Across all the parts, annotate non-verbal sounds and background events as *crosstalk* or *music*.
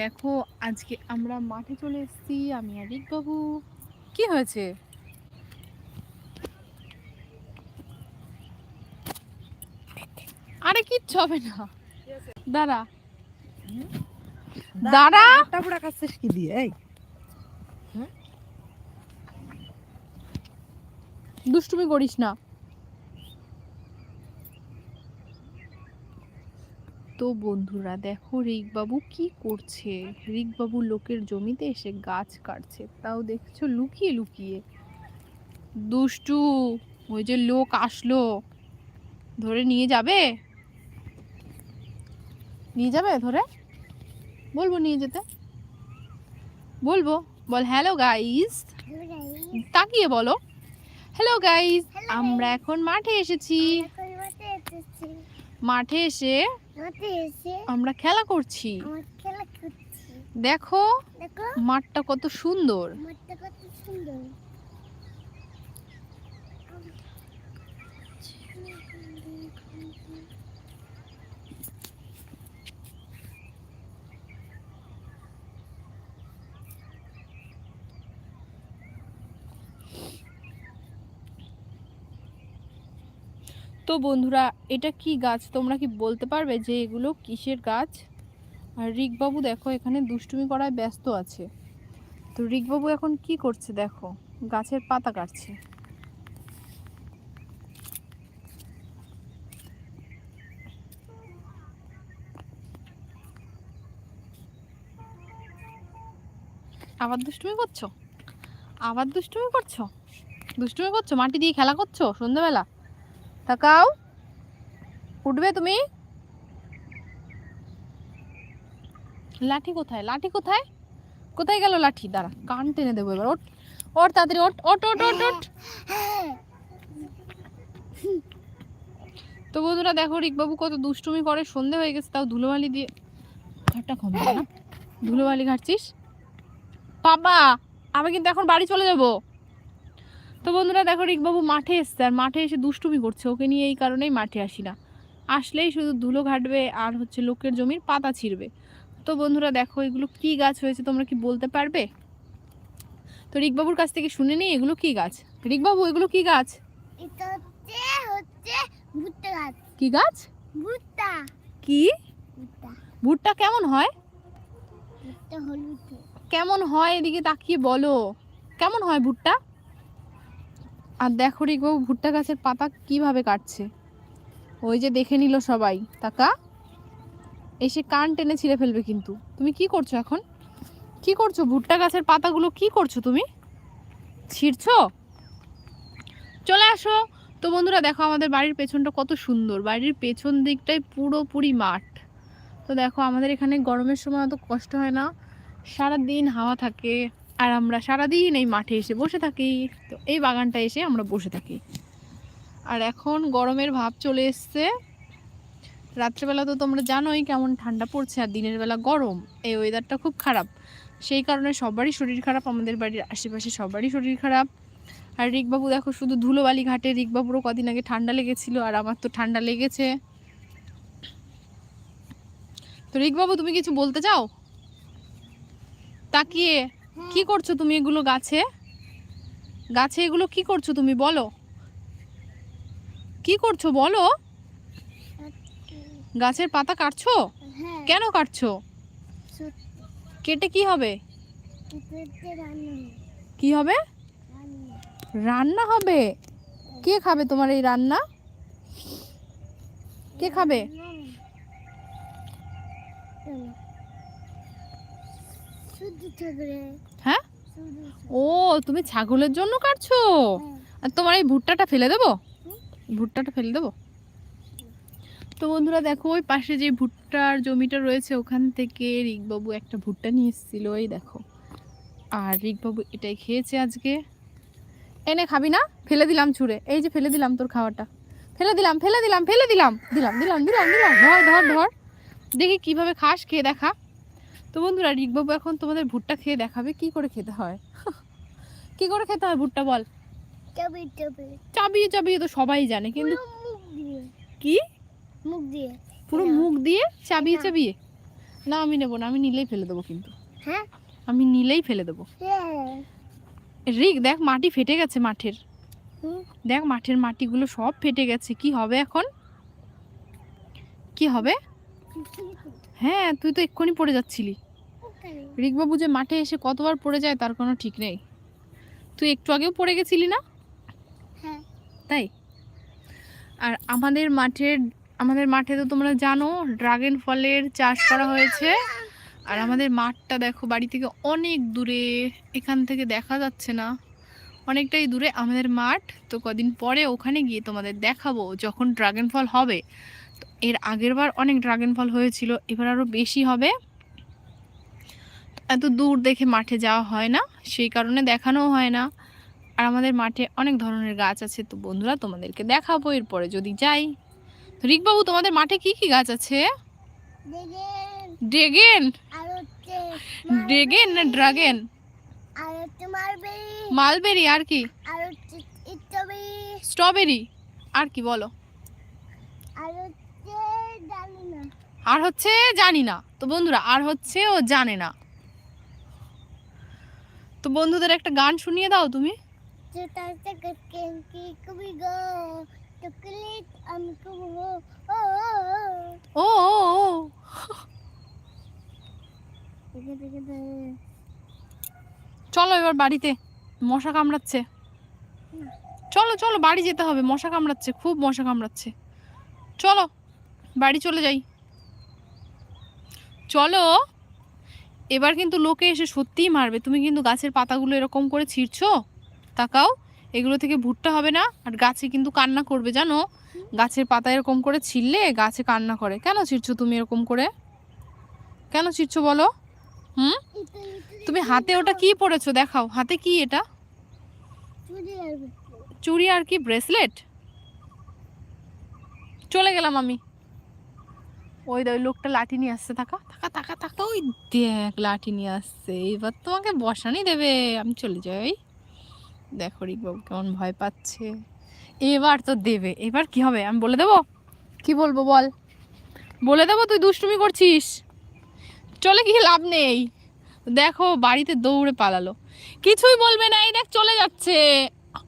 দেখো আজকে আমরা মাঠে চলে এসেছি আমি আর বাবু কি হয়েছে? আরে কিচ্ছু হবে না। দাঁড়া। দাঁড়া একটা পুরা খাচ্ছিস কি দিয়ে? এই। দুষ্টুমি করিস না। তো বন্ধুরা দেখো রিকবাবু কি করছে? রিকবাবু লোকের জমিতে এসে গাছ কাটছে। তাও দেখছ লুকিয়ে লুকিয়ে। দুষ্টু ওই যে লোক আসলো। ধরে নিয়ে যাবে? নিয়ে যাবে ধরে? বলব নিয়ে যেতে? বলব? বল হ্যালো গাইস তাকিয়ে বলো। হ্যালো গাইস আমরা এখন মাঠে এসেছি। মাঠে এসে আমরা খেলা করছি। দেখো মাঠটা কত সুন্দর। তো বন্ধুরা, এটা কি গাছ? তোমরা কি বলতে পারবে যে এগুলো কিসের গাছ? আর রিকবাবু দেখো, এখানে দুষ্টুমি করায় ব্যস্ত আছে। তো রিকবাবু এখন কি করছে দেখো? গাছের পাতা কাটছে। আবার দুষ্টুমি করছ? আবার দুষ্টুমি করছ? দুষ্টুমি করছ? মাটি দিয়ে খেলা করছ সন্ধ্যাবেলা? তাকাও উঠবে তুমি? লাঠি কোথায়? লাঠি কোথায়? কোথায় গেল লাঠি? দাঁড়া, কান টেনে দেবো এবার। ওট ওট তাড়াতাড়ি ওট ওট ওট ওট ওট তো বন্ধুরা দেখো, রিকবাবু কত দুষ্টুমি করে, সন্ধে হয়ে গেছে, তাও ধুলোবালি দিয়ে। ঘাটটা কমবে না? ধুলোবালি ঘাটছিস? বাবা, আমি কিন্তু এখন বাড়ি চলে যাব। তো বন্ধুরা দেখো রিকবাবু মাঠে এসছে আর মাঠে এসে দুষ্টুমি করছে। ওকে নিয়ে এই কারণেই মাঠে আসি না। আসলেই শুধু ধুলো ঘাটবে আর হচ্ছে লোকের জমির পাতা ছিঁড়বে। তো বন্ধুরা দেখো এগুলো কি গাছ হয়েছে তোমরা কি বলতে পারবে? তো রিকবাবুর কাছ থেকে শুনে নিই এগুলো কি গাছ? রিকবাবু এগুলো কি গাছ? এটা হচ্ছে হচ্ছে ভুট্টা গাছ। কি গাছ? ভুট্টা। কি? ভুট্টা। ভুট্টা কেমন হয়? কেমন হয়? এদিকে তাকিয়ে বলো। কেমন হয় ভুট্টা? আর দেখো রিকবাবু ভুট্টা গাছের পাতা কীভাবে কাটছে। ওই যে দেখে নিল সবাই। তাকা এসে কান টেনে ছিঁড়ে ফেলবে কিন্তু। তুমি কি করছ এখন? কি করছ? ভুট্টা গাছের পাতাগুলো কি করছ তুমি? ছিঁড়ছো? চলে আসো। তো বন্ধুরা, দেখো আমাদের বাড়ির পেছনটা কত সুন্দর। বাড়ির পেছন দিকটাই পুরোপুরি মাঠ। তো দেখো, আমাদের এখানে গরমের সময় অত কষ্ট হয় না। সারা দিন হাওয়া থাকে। আর আমরা সারাদিন এই মাঠে এসে বসে থাকি। তো এই বাগানটা এসে আমরা বসে থাকি। আর এখন গরমের ভাব চলে এসছে। রাত্রেবেলা তো তোমরা জানোই কেমন ঠান্ডা পড়ছে আর দিনের বেলা গরম। এই ওয়েদারটা খুব খারাপ। সেই কারণে সবারই শরীর খারাপ, আমাদের বাড়ির আশেপাশে সবারই শরীর খারাপ। আর রিকবাবু দেখো শুধু ধুলোবালি ঘাটে, রিকবাবুরও কদিন আগে ঠান্ডা লেগেছিল আর আমার তো ঠান্ডা লেগেছে। তো রিকবাবু, তুমি কিছু বলতে চাও? তাকিয়ে কি করছ তুমি এগুলো গাছে? গাছে এগুলো কি করছ তুমি বলো। কি করছ বলো। গাছের পাতা কাটছো? হ্যাঁ। কেন কাটছো? কেটে কি হবে? কি হবে? রান্না। হবে? কে খাবে তোমার এই রান্না? কে খাবে? হ্যাঁ? ও তুমি ছাগলের জন্য কাটছো? হ্যাঁ। আর তোমার এই ভুট্টাটা ফেলে দেবো? ভুট্টাটা ফেলে দেবো? তো বন্ধুরা দেখো ওই পাশে যে ভুট্টার জমিটা রয়েছে ওখান থেকে রিকবাবু একটা ভুট্টা নিয়ে এসেছিল এই দেখো। আর রিকবাবু এটাই খেয়েছে আজকে। এনে খাবি না? ফেলে দিলাম ছুঁড়ে। এই যে ফেলে দিলাম তোর খাওয়াটা। ফেলে দিলাম ফেলে দিলাম ফেলে দিলাম। দিলাম দিলাম দিলাম দিলাম। ধর ধর ধর। দেখি কীভাবে খাস খেয়ে দেখা। তো বন্ধুরা রিকবাবু এখন তোমাদের ভুট্টা খেয়ে দেখাবে কি করে খেতে হয়। *laughs* কি করে খেতে হয় ভুট্টা বল? চাবি চাবি। চাবিয়ে চাবিয়ে তো সবাই জানে কিন্তু কি? মুখ দিয়ে। পুরো হ্যাঁ। মুখ দিয়ে চাবিয়ে হ্যাঁ। চাবিয়ে? না আমি নেব না আমি নিলেই ফেলে দেবো কিন্তু। হ্যাঁ? আমি নিলেই ফেলে দেবো। হ্যাঁ। রিক দেখ মাটি ফেটে গেছে মাঠের। দেখ মাঠের মাটিগুলো সব ফেটে গেছে কি হবে এখন? কি হবে? হ্যাঁ তুই তো এক্ষুনি পড়ে যাচ্ছিলি। রিকবাবু যে মাঠে এসে কতবার পড়ে যায় তার কোনো ঠিক নেই। তুই একটু আগেও পড়ে গেছিলি না? হ্যাঁ। তাই? আর আমাদের মাঠের আমাদের মাঠে তো তোমরা জানো ড্রাগন ফলের চাষ করা হয়েছে। আর আমাদের মাঠটা দেখো বাড়ি থেকে অনেক দূরে এখান থেকে দেখা যাচ্ছে না। অনেকটাই দূরে আমাদের মাঠ। তো কদিন পরে ওখানে গিয়ে তোমাদের দেখাবো যখন ড্রাগন ফল হবে। এর আগের বার অনেক ড্রাগন ফল হয়েছিল এবার আরও বেশি হবে। এত দূর দেখে মাঠে যাওয়া হয় না সেই কারণে দেখানোও হয় না। আর আমাদের মাঠে অনেক ধরনের গাছ আছে তো বন্ধুরা তোমাদেরকে দেখাবো এরপরে যদি যাই। রিকবাবু তোমাদের মাঠে কি কি গাছ আছে? ড্রেগেন। ড্রেগেন না ড্রাগন? মালবেরি মালবেরি আর কি স্ট্রবেরি। আর কি বলো? আর হচ্ছে জানি না। তো বন্ধুরা আর হচ্ছে ও জানে না। তো বন্ধুদের একটা গান শুনিয়ে দাও তুমি। ও চলো এবার বাড়িতে মশা কামড়াচ্ছে। চলো চলো বাড়ি যেতে হবে মশা কামড়াচ্ছে খুব মশা কামড়াচ্ছে। চলো বাড়ি চলে যাই। চলো। এবার কিন্তু লোকে এসে সত্যিই মারবে। তুমি কিন্তু গাছের পাতাগুলো এরকম করে ছিঁড়ছো? তাকাও এগুলো থেকে ভুট্টা হবে না। আর গাছে কিন্তু কান্না করবে জানো? গাছের পাতা এরকম করে ছিঁড়লে গাছে কান্না করে। কেন ছিঁড়ছো তুমি এরকম করে? কেন ছিঁড়ছো বলো? হুম? তুমি হাতে ওটা কি পরেছো? দেখাও। হাতে কি এটা? চুরি চুড়ি আর কি ব্রেসলেট? চলে গেলাম আমি। ওই ওই লোকটা লাঠি নিয়ে আসছে থাকা থাকা থাকা থাকা। ওই দেখ লাঠি নিয়ে আসছে। এবার তোমাকে বসানি দেবে। আমি চলে যাই। দেখো রিকবাবু কেমন ভয় পাচ্ছে। এবার তো দেবে। এবার কি হবে? আমি বলে দেবো? কি বলব বল? বলে দেবো তুই দুষ্টুমি করছিস? চলে গিয়ে লাভ নেই। দেখো বাড়িতে দৌড়ে পালালো। কিছুই বলবে না। এই দেখ চলে যাচ্ছে।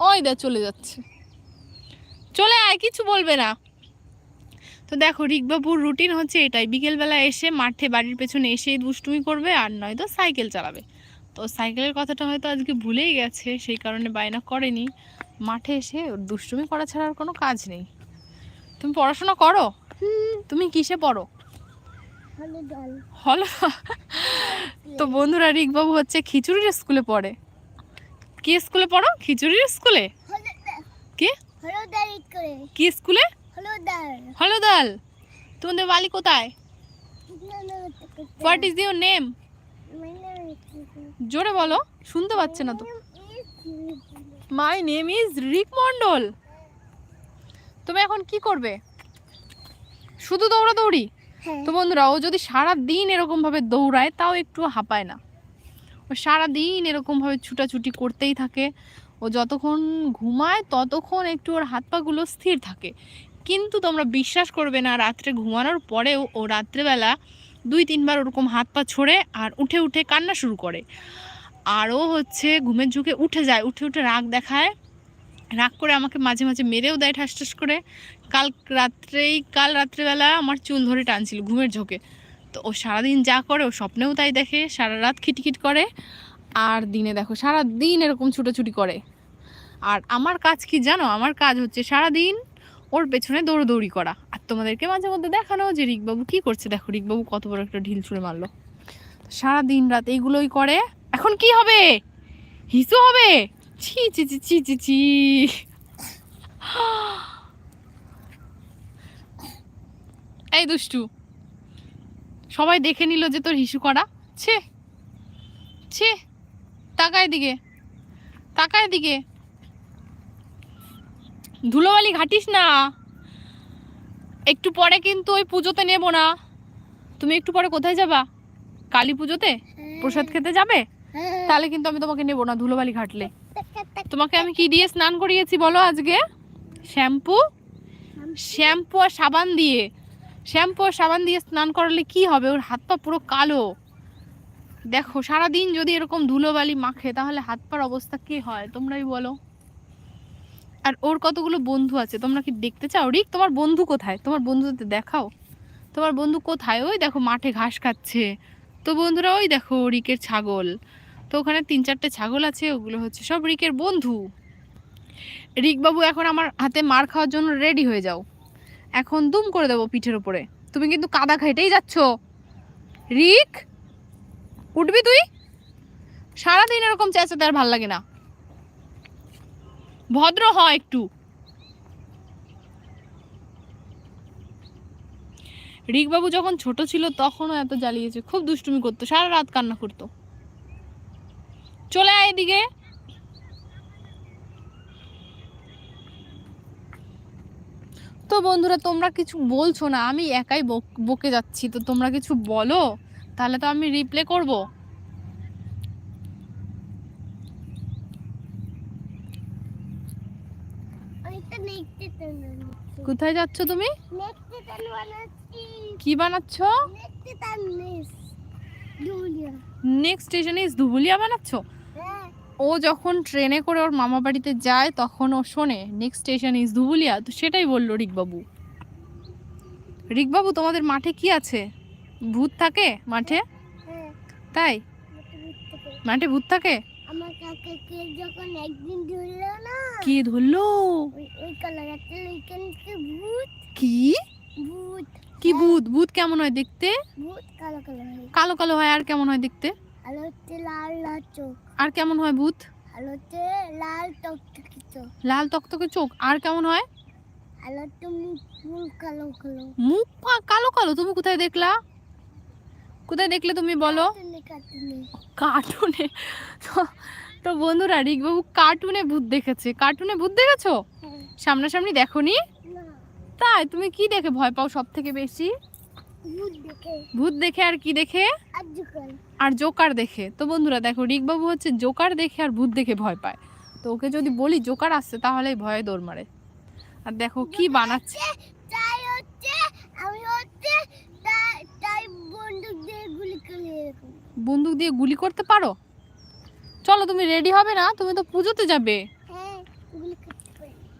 ওই দেখ চলে যাচ্ছে। চলে আয় কিছু বলবে না। তো দেখো রিকবাবুর রুটিন হচ্ছে এটাই। বিকেলবেলা এসে মাঠে বাড়ির পেছনে এসেই দুষ্টুমি করবে আর নয়তো সাইকেল চালাবে। তো সাইকেলের কথাটা হয়তো আজকে ভুলেই গেছে সেই কারণে বায়না করেনি। মাঠে এসে দুষ্টুমি করা ছাড়া আর কোনো কাজ নেই। তুমি পড়াশোনা করো? তুমি কিসে পড়ো? হলো তো বন্ধুরা রিকবাবু হচ্ছে খিচুড়ির স্কুলে পড়ে। কি স্কুলে পড়ো? খিচুড়ির স্কুলে? কি? কি স্কুলে? হলদাল তোমাদের বাড়ি কোথায়? হোয়াট ইজ ইউর নেম জোরে বলো শুনতে পাচ্ছে না তো। My name is Rik Mondal তুমি এখন কি করবে? শুধু দৌড়াদৌড়ি হ্যাঁ। তো বন্ধুরা ও যদি সারা দিন এরকম ভাবে দৌড়ায় তাও একটু হাঁপায় না। ও সারা দিন এরকম ভাবে ছুটাছুটি করতেই থাকে। ও যতক্ষণ ঘুমায় ততক্ষণ একটু ওর হাত পাগুলো স্থির থাকে। কিন্তু তোমরা বিশ্বাস করবে না, রাত্রে ঘুমানোর পরেও ও রাত্রেবেলা দুই তিনবার ওরকম হাত পা ছড়ে আর উঠে উঠে কান্না শুরু করে। আরও হচ্ছে ঘুমের ঝুঁকে উঠে যায়, উঠে উঠে রাগ দেখায়। রাগ করে আমাকে মাঝে মাঝে মেরেও দেয় ঠাস ঠাস করে। কাল রাত্রেই, কাল রাত্রেবেলা আমার চুল ধরে টানছিল ঘুমের ঝোঁকে। তো ও সারাদিন যা করে, ও স্বপ্নেও তাই দেখে, সারা রাত খিটখিট করে। আর দিনে দেখো সারা দিন এরকম ছুটোছুটি করে। আর আমার কাজ কি জানো? আমার কাজ হচ্ছে সারা দিন ওর পেছনে দৌড়দৌড়ি করা। আর তোমাদেরকে মাঝে মধ্যে দেখানো যে রিকবাবু কি করছে? দেখো, রিকবাবু কত বড় একটা ঢিল ছুঁড়ে মারলো। সারা দিন রাত এইগুলোই করে। এখন কি হবে? হিসু হবে? ছি ছি ছি ছি ছি ছি। এই দুষ্টু, সবাই দেখে নিল যে তোর হিসু করা। ছে ছে, তাকায় দিকে তাকায় দিকে। ধুলোবালি ঘাটিস না। একটু পরে কিন্তু ওই পুজোতে নেব না। তুমি একটু পরে কোথায় যাবা? কালী পুজোতে? প্রসাদ খেতে যাবে? তাহলে কিন্তু আমি তোমাকে নেব না ধুলোবালি ঘাটলে। তোমাকে আমি কি দিয়ে স্নান করিয়েছি বলো আজকে? শ্যাম্পু? শ্যাম্পু আর সাবান দিয়ে। শ্যাম্পু আর সাবান দিয়ে স্নান করালে কি হবে? ওর হাত পা পুরো কালো। দেখো, সারাদিন যদি এরকম ধুলোবালি মাখে, তাহলে হাত পার অবস্থা কি হয়? তোমরাই বলো। আর ওর কতগুলো বন্ধু আছে? তোমরা কি দেখতে চাও? রিক, তোমার বন্ধু কোথায়? তোমার বন্ধুদের দেখাও। তোমার বন্ধু কোথায়? ওই দেখো মাঠে ঘাস খাচ্ছে। তো বন্ধুরা, ওই দেখো রিকের ছাগল। তো ওখানে তিন চারটে ছাগল আছে, ওগুলো হচ্ছে সব রিকের বন্ধু। রিক বাবু এখন আমার হাতে মার খাওয়ার জন্য রেডি হয়ে যাও। এখন দুম করে দেবো পিঠের উপরে। তুমি কিন্তু কাদা খাইতেই যাচ্ছ। রিক, উঠবি তুই? সারাদিন এরকম চেঁচাতে আর ভালো লাগে না। ভদ্র হ একটু। রিকবাবু যখন ছোট ছিল তখনও এত জ্বালিয়েছে, খুব দুষ্টুমি করতো, সারা রাত কান্না করতো। চলে আয় এদিকে। তো বন্ধুরা, তোমরা কিছু বলছো না, আমি একাই বক- যাচ্ছি, তো তোমরা কিছু বলো, তাহলে তো আমি রিপ্লে করব আমি তো নেক্সট টাইম বানাচ্ছি কোথায় যাচ্ছ তুমি? কি বানাচ্ছ? নেক্সট স্টেশনে ধুবুলিয়া বানাচ্ছ? ও যখন ট্রেনে করে ওর মামা বাড়িতে যায় তখন ও শোনে নেক্সট স্টেশন ইজ ধুবুলিয়া। তো সেটাই বলল রিকবাবু। রিকবাবু তোমাদের মাঠে কি আছে? ভূত থাকে মাঠে? হ্যাঁ। তাই? মাঠে ভূত থাকে? আমার কাকাকে যখন একদিন ধরলো না কি ধরলো? ওই ওই কালার একটা ওইখানকে ভূত। কি? ভূত। কি ভূত? ভূত কেমন হয় দেখতে? ভূত কালো কালো হয়। কালো কালো হয় আর কেমন হয় দেখতে? আর হচ্ছে লাল লাল চোখ। আর কেমন হয় ভূত? আর হচ্ছে লাল টকটকি চোখ। লাল তকতকে চোখ। আর কেমন হয়? আর হচ্ছে মুখ কালো কালো। মুখ কালো কালো? তুমি কোথায় দেখলা? কোথায় দেখলে তুমি বলো? কার্টুনে তো- বন্ধুরা রিকবাবু কার্টুনে ভূত দেখেছে। কার্টুনে ভূত দেখেছ? হ্যাঁ। সামনাসামনি দেখো নি। তাই তুমি কি দেখে ভয় পাও সব থেকে বেশি? ভূত দেখে। আর কি দেখে? আর জোকার। দেখে। তো বন্ধুরা দেখো রিকবাবু হচ্ছে জোকার দেখে আর ভূত দেখে ভয় পায়। তো ওকে যদি বলি জোকার আসছে তাহলে ভয়ে দৌড় মারে। আর দেখো কি বানাচ্ছে। তাই হচ্ছে আমি হচ্ছে তাই তাই বন্দুক বন্দুক দিয়ে গুলি করতে পারো? চলো, তুমি রেডি হবে না? তুমি তো পুজোতে যাবে।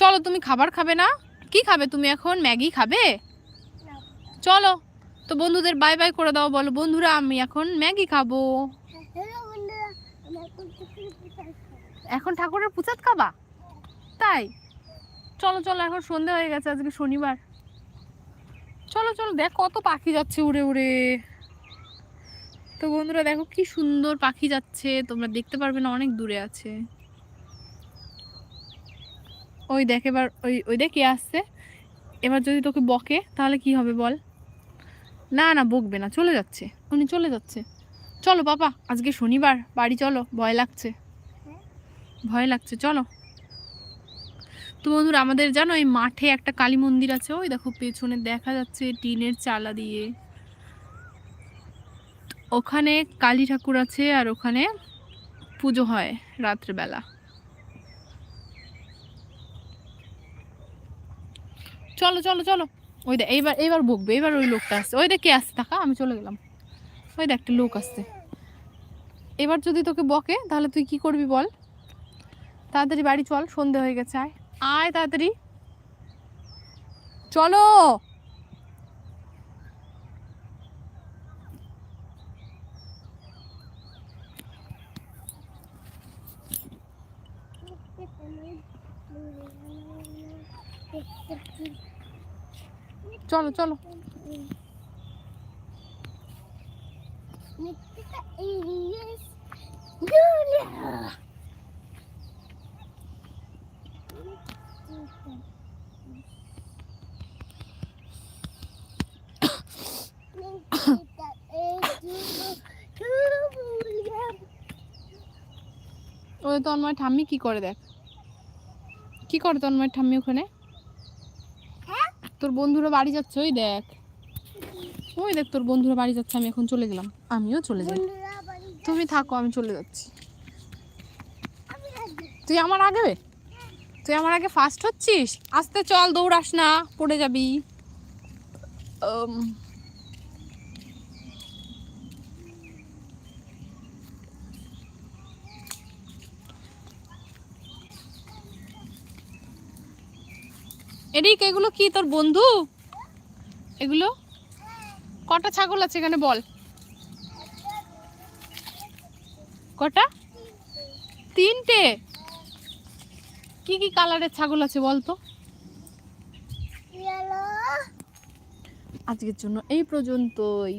চলো, তুমি খাবার খাবে না? কি খাবে তুমি এখন? ম্যাগি খাবে? চলো, তো বন্ধুদের বাই বাই করে দাও। বলো, বন্ধুরা, আমি এখন ম্যাগি খাব। এখন ঠাকুরের পুচাত খাবা? তাই? চলো চলো, এখন সন্ধে হয়ে গেছে, আজকে শনিবার। চলো চলো, দেখ কত পাখি যাচ্ছে উড়ে উড়ে। তো বন্ধুরা দেখো কি সুন্দর পাখি যাচ্ছে। তোমরা দেখতে পারবে না, অনেক দূরে আছে। ওই দেখ এবার, ওই ওই দেখ আসছে। এবার যদি তোকে বকে, তাহলে কি হবে বল? না না, বকবে না, চলে যাচ্ছে। উনি চলে যাচ্ছে। চলো পাপা, আজকে শনিবার, বাড়ি চলো, ভয় লাগছে। ভয় লাগছে, চলো। তো বন্ধুরা, আমাদের জানো এই মাঠে একটা কালী মন্দির আছে, ওই দেখো পেছনে দেখা যাচ্ছে টিনের চালা দিয়ে। ওখানে কালী ঠাকুর আছে আর ওখানে পুজো হয় রাত্রেবেলা। চলো চলো চলো। ওই দেখ এইবার এইবার বকবে এবার ওই লোকটা আসছে। ওই দেখ কে আসছে? টাকা আমি চলে গেলাম। ওই দেখ একটা লোক আসছে। এবার যদি তোকে বকে, তাহলে তুই কি করবি বল? তাড়াতাড়ি বাড়ি চল, সন্ধে হয়ে গেছে, আয়। আয় তাড়াতাড়ি। চলো! চলো চলো। ওদের তো আমার ঠাম্মি কি করে দেখ? কি করে তন্ময় ঠাম্মি ওখানে? হ্যাঁ? তোর বন্ধুরা বাড়ি যাচ্ছে ওই দেখ। ওই দেখ তোর বন্ধুরা বাড়ি যাচ্ছে আমি এখন চলে গেলাম। আমিও চলে যাই। তুমি থাকো আমি চলে যাচ্ছি। তুই আমার আগে? তুই আমার আগে ফার্স্ট হচ্ছিস? আস্তে চল দৌড়াস না পড়ে যাবি। এরিক এগুলো কি তোর বন্ধু? এগুলো? কটা ছাগল আছে এখানে বল। কটা? তিনটে। কি কি কালারের ছাগল আছে বলতো আজকের জন্য এই পর্যন্তই।